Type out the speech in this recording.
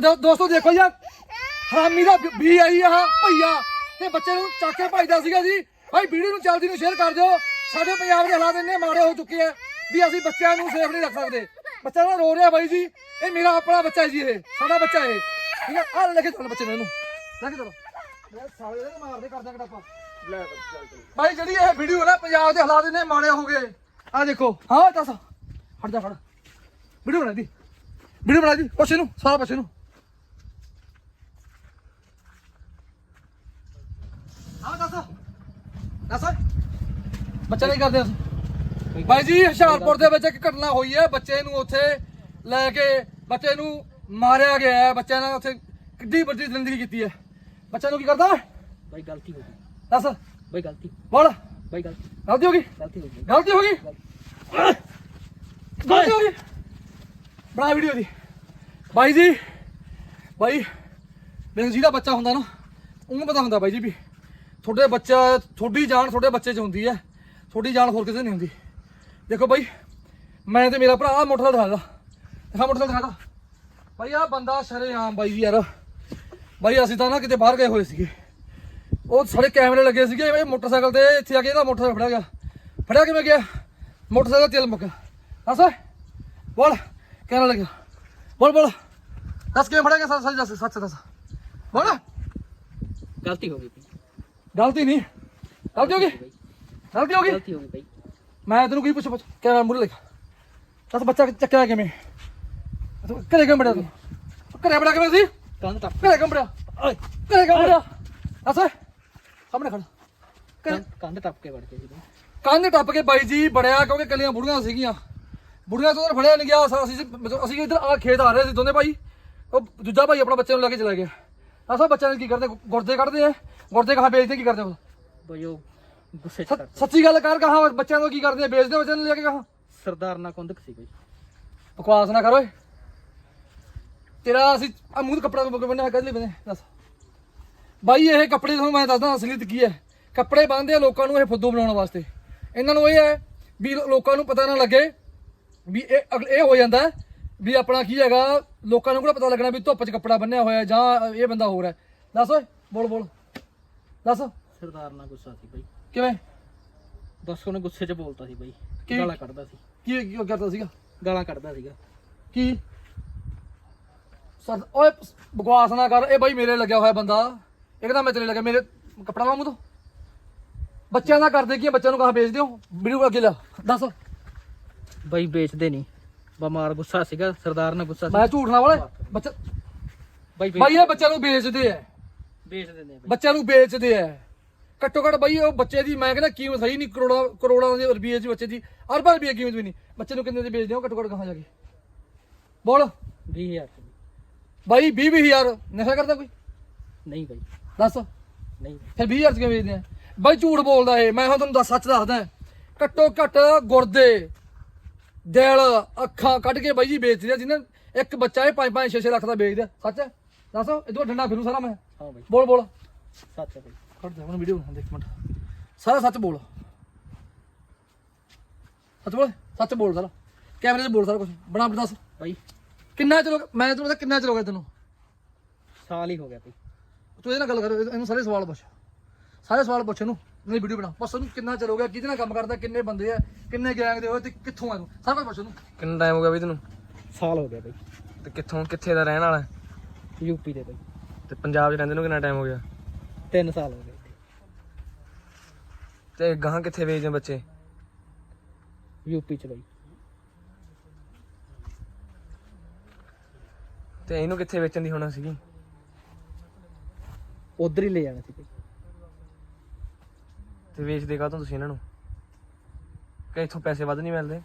ਦੋ- ਦੋਸਤੋ ਦੇਖੋ ਯਾਰ ਹਰਾਮੀ ਦਾ ਵੀ ਆਈ ਆ ਭਈਆ। ਤੇ ਬੱਚੇ ਨੂੰ ਚੱਕ ਕੇ ਭਜਦਾ ਸੀਗਾ ਜੀ। ਭਾਈ ਵੀਡੀਓ ਨੂੰ ਜਲਦੀ ਨੂੰ ਸ਼ੇਅਰ ਕਰ ਦਿਓ। ਸਾਡੇ ਪੰਜਾਬ ਦੇ ਹਾਲਾਤ ਇੰਨੇ ਮਾੜੇ ਹੋ ਚੁੱਕੇ ਆ ਵੀ ਅਸੀਂ ਬੱਚਿਆਂ ਨੂੰ ਸੇਫ ਨਹੀਂ ਰੱਖ ਸਕਦੇ। ਬੱਚਾ ਨਾ ਰੋ ਰਿਹਾ ਬਾਈ ਜੀ। ਇਹ ਮੇਰਾ ਆਪਣਾ ਬੱਚਾ ਜੀ ਇਹ। ਸਾਡਾ ਬੱਚਾ ਇਹ। ਠੀਕ ਹੈ ਆ ਲੈ ਕੇ ਚੱਲ ਬੱਚੇ ਨੂੰ ਇਹਨੂੰ। ਲੈ ਕੇ ਚਲੋ। ਮੈਂ ਸਾਲੇ ਦੇ ਮਾਰਦੇ ਕਰਦਾ ਕਟਾਪਾ ਲੈ ਚੱਲ ਚੱਲ। ਭਾਈ ਜਿਹੜੀ ਇਹ ਵੀਡੀਓ ਨਾ ਪੰਜਾਬ ਦੇ ਹਾਲਾਤ ਇੰਨੇ ਮਾੜੇ ਹੋ ਗਏ। ਆ ਦੇਖੋ। ਹਾਂ ਦੱਸ। ਹਟ ਜਾ ਫੜ ਵੀਡੀਓ ਬਣਾ ਦੀ। ਵੀਡੀਓ ਬਣਾ ਦੀ। ਪੁੱਛ ਇਹਨੂੰ ਸਾਰਾ ਪੁੱਛ ਇਹਨੂੰ। ਹਾਂ ਦੱਸ। ਦੱਸ। ਬੱਚਾ ਨਹੀਂ ਕਰਦੇ ਅਸੀਂ ਭਾਈ ਜੀ ਹੁਸ਼ਿਆਰਪੁਰ ਦੇ ਵਿੱਚ ਇੱਕ ਘਟਨਾ ਹੋਈ ਹੈ। ਬੱਚੇ ਨੂੰ ਉੱਥੇ ਲੈ ਕੇ ਬੱਚੇ ਨੂੰ ਮਾਰਿਆ ਗਿਆ ਹੈ। ਬੱਚਿਆਂ ਨੇ ਉੱਥੇ ਕਿੱਡੀ ਵੱਡੀ ਜ਼ਿੰਦਗੀ ਕੀਤੀ ਹੈ। ਬੱਚਾ ਨੂੰ ਕੀ ਕਰਦਾ? ਬਾਈ ਗਲਤੀ ਹੋ ਗਈ। ਦੱਸ। ਬਾਈ ਗਲਤੀ। ਬੋਲ। ਬਾਈ ਗਲਤੀ। ਗਲਤੀ ਹੋ ਗਈ? ਗਲਤੀ ਹੋ ਗਈ। ਗਲਤੀ ਹੋ ਗਈ? ਗਲਤੀ ਹੋ ਗਈ? ਬਣਾ ਵੀਡੀਓ ਦੀ। ਬਾਈ ਜੀ ਬਾਈ ਮੈਨੂੰ ਜਿਹਦਾ ਬੱਚਾ ਹੁੰਦਾ ਨਾ ਉਹਨੂੰ ਪਤਾ ਹੁੰਦਾ ਬਾਈ ਜੀ ਵੀ ਤੁਹਾਡੇ ਬੱਚਾ, ਤੁਹਾਡੀ ਜਾਨ ਤੁਹਾਡੇ ਬੱਚੇ 'ਚ ਹੁੰਦੀ ਹੈ। ਤੁਹਾਡੀ ਜਾਨ ਹੋਰ ਕਿਸੇ ਨਹੀਂ ਹੁੰਦੀ। ਦੇਖੋ ਬਾਈ, ਮੈਂ ਤੇ ਮੇਰਾ ਭਰਾ ਆਹ ਮੋਟਰਸਾਈਕਲ ਦਿਖਾਦਾ ਦਿਖਾ ਮੋਟਰਸਾਈਕਲ ਦਿਖਾਦਾ ਬਾਈ ਆ ਬੰਦਾ ਸ਼ਰੇਆਮ ਬਾਈ ਯਾਰ। ਬਾਈ ਅਸੀਂ ਤਾਂ ਨਾ ਕਿਤੇ ਬਾਹਰ ਗਏ ਹੋਏ ਸੀਗੇ। ਉਹ ਸਾਰੇ ਕੈਮਰੇ ਲੱਗੇ ਸੀਗੇ, ਇਹ ਮੋਟਰਸਾਈਕਲ ਤੇ ਇੱਥੇ ਆ ਕੇ ਇਹਦਾ ਮੋਟਰਸਾਈਕਲ ਫੜਿਆ ਗਿਆ। ਫੜਿਆ ਕਿਵੇਂ ਗਿਆ? ਮੋਟਰਸਾਈਕਲ ਦਾ ਤੇਲ ਮੁੱਕਾ ਦੱਸ ਬੋਲ, ਕਹਿਣ ਲੱਗਿਆ। ਬੋਲ ਬੋਲ। ਦੱਸ ਕਿਵੇਂ ਫੜਿਆ ਗਿਆ? ਸੱਚ ਦੱਸ ਸੱਚ ਦੱਸ। ਬੋਲ। ਗਲਤੀ ਹੋ ਗਈ। ਗਲਤੀ ਨਹੀਂ। ਗਲਤੀ ਹੋ ਗਈ? ਗਲਤੀ ਹੋ ਗਈ? ਗਲਤੀ ਹੋ ਗਈ ਬਾਈ। ਮੈਂ ਤੈਨੂੰ ਕੀ ਪੁੱਛ ਪੁੱਛ ਮੂਰੇ ਲਿਖ ਦੱਸ ਬੱਚਾ ਚੱਕਿਆ ਕਿਵੇਂ? ਤੂੰ ਘਰੇ ਕਿਵੇਂ ਬੜਿਆ ਤੂੰ? ਘਰੇ ਬੜਾ ਕਿਵੇਂ ਸੀ? ਕੰਨ ਟੱਪ। ਘਰੇ ਕਿਵੇਂ ਬੜਿਆ? ਓਏ ਘਰੇ ਕਿਵੇਂ ਬੜਿਆ? ਦੱਸ ਸਾਹਮਣੇ ਖੜ। ਕੰਨ ਟੱਪ ਕੇ ਵੜ ਕੇ ਸੀ ਕੰਧ ਟੱਪ ਕੇ ਬਾਈ ਜੀ ਬੜਿਆ ਕਿਉਂਕਿ ਕੱਲੀਆਂ ਬੁੜੀਆਂ ਸੀਗੀਆਂ। ਬੁੜੀਆਂ ਤੋਂ ਫੜਿਆ ਨਹੀਂ ਗਿਆ ਅਸਾਂ- ਅਸੀਂ ਇੱਧਰ ਆ ਖੇਤ ਆ ਰਹੇ ਸੀ ਦੋਨੇ ਭਾਈ। ਉਹ ਦੂਜਾ ਭਾਈ ਆਪਣਾ ਬੱਚੇ ਨੂੰ ਲੈ ਕੇ ਚਲਾ ਗਿਆ। ਅਸਾਂ ਬੱਚਿਆਂ ਨੇ ਕੀ ਕਰਦੇ? ਗੁਰਦੇ ਕੱਢਦੇ ਆ? ਗੁਰਦੇ ਕਹਾਂ ਵੇਚਦੇ ਕੀ ਕਰਦੇ ਬਾਈ ਉਹ ਗੁੱਸੇ ਚ ਸੱਚ- ਗੱਲ ਕਰ ਕਹਾਂ ਬੱਚਿਆਂ ਨੂੰ ਕੀ ਕਰਦੇ? ਆ ਵੇਚਦੇ ਬੱਚਿਆਂ ਨੂੰ ਲੈ ਕੇ ਕਹਾਂ? ਸਰਦਾਰ ਨਾ ਕੁੰਦਕ ਸੀ ਬਾਈ। ਬਕਵਾਸ ਨਾ ਕਰ ਓਏ। ਤੇਰਾ ਅਸੀਂ ਆ ਮੂੰਹ ਤੇ ਕੱਪੜਾ ਬੰਨਿਆ ਕਦ ਲਈ ਬੰਨੇ ਦੱਸ। ਬਾਈ ਇਹ ਕੱਪੜੇ ਤੁਹਾਨੂੰ ਮੈਂ ਦੱਸਦਾ ਅਸਲੀਅਤ ਕੀ ਹੈ? ਕੱਪੜੇ ਬੰਨਦੇ ਆ ਲੋਕਾਂ ਨੂੰ ਇਹ ਫੁੱਦੂ ਬਣਾਉਣ ਵਾਸਤੇ। ਇਹਨਾਂ ਨੂੰ ਇਹ ਹੈ ਵੀ ਲੋ- ਲੋਕਾਂ ਨੂੰ ਪਤਾ ਨਾ ਲੱਗੇ ਵੀ ਇਹ ਅਗਲ- ਇਹ ਹੋ ਜਾਂਦਾ ਹੈ ਵੀ ਆਪਣਾ ਕੀ ਹੈਗਾ ਲੋਕਾਂ ਨੂੰ ਕਿਹੜਾ ਪਤਾ ਲੱਗਣਾ ਵੀ ਧੁੱਪ 'ਚ ਕੱਪੜਾ ਬੰਨਿਆ ਹੋਇਆ ਜਾਂ ਇਹ ਬੰਦਾ ਹੋਰ ਹੈ। ਦੱਸ ਓਏ ਬੋਲ ਬੋਲ। ਦੱਸ। ਸਰਦਾਰ ਨਾਲ ਗੁੱਸਾ ਸੀ ਬਾਈ। ਕਿਵੇਂ? ਬਸ ਉਹਨੇ ਗੁੱਸੇ ਚ ਬੋਲਤਾ ਸੀ ਬਾਈ। ਕੀ? ਗਾਲਾਂ ਕੱਢਦਾ ਸੀ। ਕੀ ਕੀ ਕਰਦਾ ਸੀਗਾ? ਗਾਲਾਂ ਕੱਢਦਾ ਸੀਗਾ। ਕੀ? ਸਰ ਓਏ ਬਕਵਾਸ ਨਾ ਕਰ। ਇਹ ਬਾਈ ਮੇਰੇ ਲੱਗਿਆ ਹੋਇਆ ਬੰਦਾ। ਇਹ ਕਹਿੰਦਾ ਮੈਂ ਤੇਰੇ ਲੱਗਿਆ। ਮੇਰੇ ਕੱਪੜਾ ਲਾਉਂ ਤੂੰ। ਬੱਚਿਆਂ ਦਾ ਕਰਦੇ ਕੀ ਆ? ਬੱਚਿਆਂ ਨੂੰ ਕਹਾਂ ਵੇਚਦੇ ਹੋ ਵੀਡੀਓ ਅੱਗੇ ਲਿਆ। ਦੱਸ। ਬਾਈ ਵੇਚਦੇ ਨਹੀਂ। ਬਿਮਾਰ ਗੁੱਸਾ ਸੀਗਾ ਸਰਦਾਰ ਨਾਲ ਗੁੱਸਾ ਮੈਂ ਝੂਠ ਨਾ ਵਾਲੇ ਬੱਚਾ ਬਾਈ ਬਾਈ ਇਹ ਬੱਚਿਆਂ ਨੂੰ ਵੇਚਦੇ ਆ। ਵੇਚ ਦਿੰਦੇ ਆ ਬਾਈ। ਬੱਚਿਆਂ ਨੂੰ ਵੇਚਦੇ ਆ। ਘੱਟੋ ਘੱਟ ਬਾਈ ਉਹ ਬੱਚੇ ਦੀ ਮੈਂ ਕਹਿੰਦਾ ਕੀਮਤ ਸਹੀ ਨਹੀਂ ਕਰੋੜਾਂ ਕਰੋੜਾਂ ਦੇ ਰੁਪਏ ਦੀ ਬੱਚੇ ਦੀ ਅਰਬਾਂ ਰੁਪਏ ਕੀਮਤ ਵੀ ਨਹੀਂ। ਬੱਚੇ ਨੂੰ ਕਿੰਨੇ ਦੇ ਵੇਚਦੇ ਹੋ ਘੱਟੋ ਘੱਟ ਕਹਾਂ ਜਾ ਕੇ। ਬੋਲ। 20000 ਚ। ਬਾਈ 20 20000 ਨਸ਼ਾ ਕਰਦਾ ਕੋਈ? ਨਹੀਂ ਬਾਈ। ਦੱਸ। ਨਹੀਂ। ਫਿਰ 20000 ਚ ਕਿਵੇਂ ਵੇਚਦੇ ਆ? ਬਾਈ ਝੂਠ ਬੋਲਦਾ ਇਹ ਮੈਂ ਹੁਣ ਤੁਹਾਨੂੰ ਦੱਸ ਸੱਚ ਦੱਸਦਾ। ਘੱਟੋ ਘੱਟ ਗੁਰਦੇ ਦਿਲ ਅੱਖਾਂ ਕੱਢ ਕੇ ਬਾਈ ਜੀ ਵੇਚਦੇ ਆ ਜਿਹਨਾਂ ਇੱਕ ਬੱਚਾ ਇਹ 5 5 6 6 ਲੱਖ ਦਾ ਵੇਚਦਾ ਸੱਚ? ਦੱਸ? ਇਦੋਂ ਠੰਡਾ ਫਿਰੂ ਸਾਰਾ ਮੈਂ। ਹਾਂ ਬਾਈ। ਬੋਲ ਬੋਲ। ਸੱਚ ਹੈ ਬਾਈ। ਖੜ ਜਾ ਹੁਣ ਵੀਡੀਓ ਬਣਾ ਦੇ ਇੱਕ ਮਿੰਟ। ਸਾਰਾ ਸੱਚ ਬੋਲ। ਸੱਚ ਬੋਲ? ਸੱਚ ਬੋਲ ਸਾਰਾ। ਕੈਮਰੇ 'ਚ ਬੋਲ ਸਾਰਾ ਕੁਝ ਬਣਾ ਬਣਾ ਦੱਸ। ਬਾਈ। ਕਿੰਨਾ ਚਲੋ ਮੈਂ ਤੈਨੂੰ ਦੱਸਾਂ ਕਿੰਨਾ ਚਲੋਗਾ ਤੈਨੂੰ? ਸਾਲ ਹੀ ਹੋ ਗਿਆ ਬਾਈ। ਤੂੰ ਇਹਦੇ ਨਾਲ ਗੱਲ ਕਰ ਇਹਨੂੰ ਸਾਰੇ ਸਵਾਲ ਪੁੱਛ। ਸਾਰੇ ਸਵਾਲ ਪੁੱਛ ਇਹਨੂੰ। ਨਹੀਂ ਵੀਡੀਓ ਬਣਾ ਬਸ ਉਹਨੂੰ ਕਿੰਨਾ ਚਿਰ ਹੋ ਗਿਆ ਕਿਹਦੇ ਨਾਲ ਕੰਮ ਕਰਦਾ ਕਿੰਨੇ ਬੰਦੇ ਆ ਕਿੰਨੇ ਗੈਂਗ ਦੇ ਹੋਏ ਤੇ ਕਿੱਥੋਂ ਆ ਤੂੰ ਸਾਰਾ ਕੁਝ ਪੁੱਛ ਉਹਨੂੰ ਕਿੰਨਾ ਟਾਈਮ ਹੋ ਗਿਆ ਬਈ ਤੈਨੂੰ? ਸਾਲ ਹੋ ਗਿਆ ਬਾਈ। ਤੇ ਕਿੱਥੋਂ ਕਿੱਥੇ ਦਾ ਰਹਿਣ ਵਾਲਾ? ਹੈ? ਯੂਪੀ ਦੇ ਬਾਈ। ਤੇ ਪੰਜਾਬ 'ਚ ਰਹਿੰਦੇ ਨੂੰ ਕਿੰਨਾ ਟਾਈਮ ਹੋ ਗਿਆ? 3 ਸਾਲ ਹੋ ਗਏ। ਇੱਥੇ ਤੇ ਗਾਹਾਂ ਕਿੱਥੇ ਵੇਚਦੇ ਬੱਚੇ? ਯੂਪੀ ਚ ਬਾਈ। ਤੇ ਇਹਨੂੰ ਕਿੱਥੇ ਵੇਚਣ ਦੀ ਹੋਣਾ ਸੀਗੀ? ਉਧਰ ਹੀ ਲੈ ਜਾਣਾ ਸੀ ਬਾਈ। ਤੇ ਵੇਚਦੇ ਕਾਹਤੋਂ ਤੁਸੀਂ ਇਹਨਾਂ ਨੂੰ ਕਿ ਇੱਥੋਂ ਪੈਸੇ ਵੱਧ ਨਹੀਂ ਮਿਲਦੇ।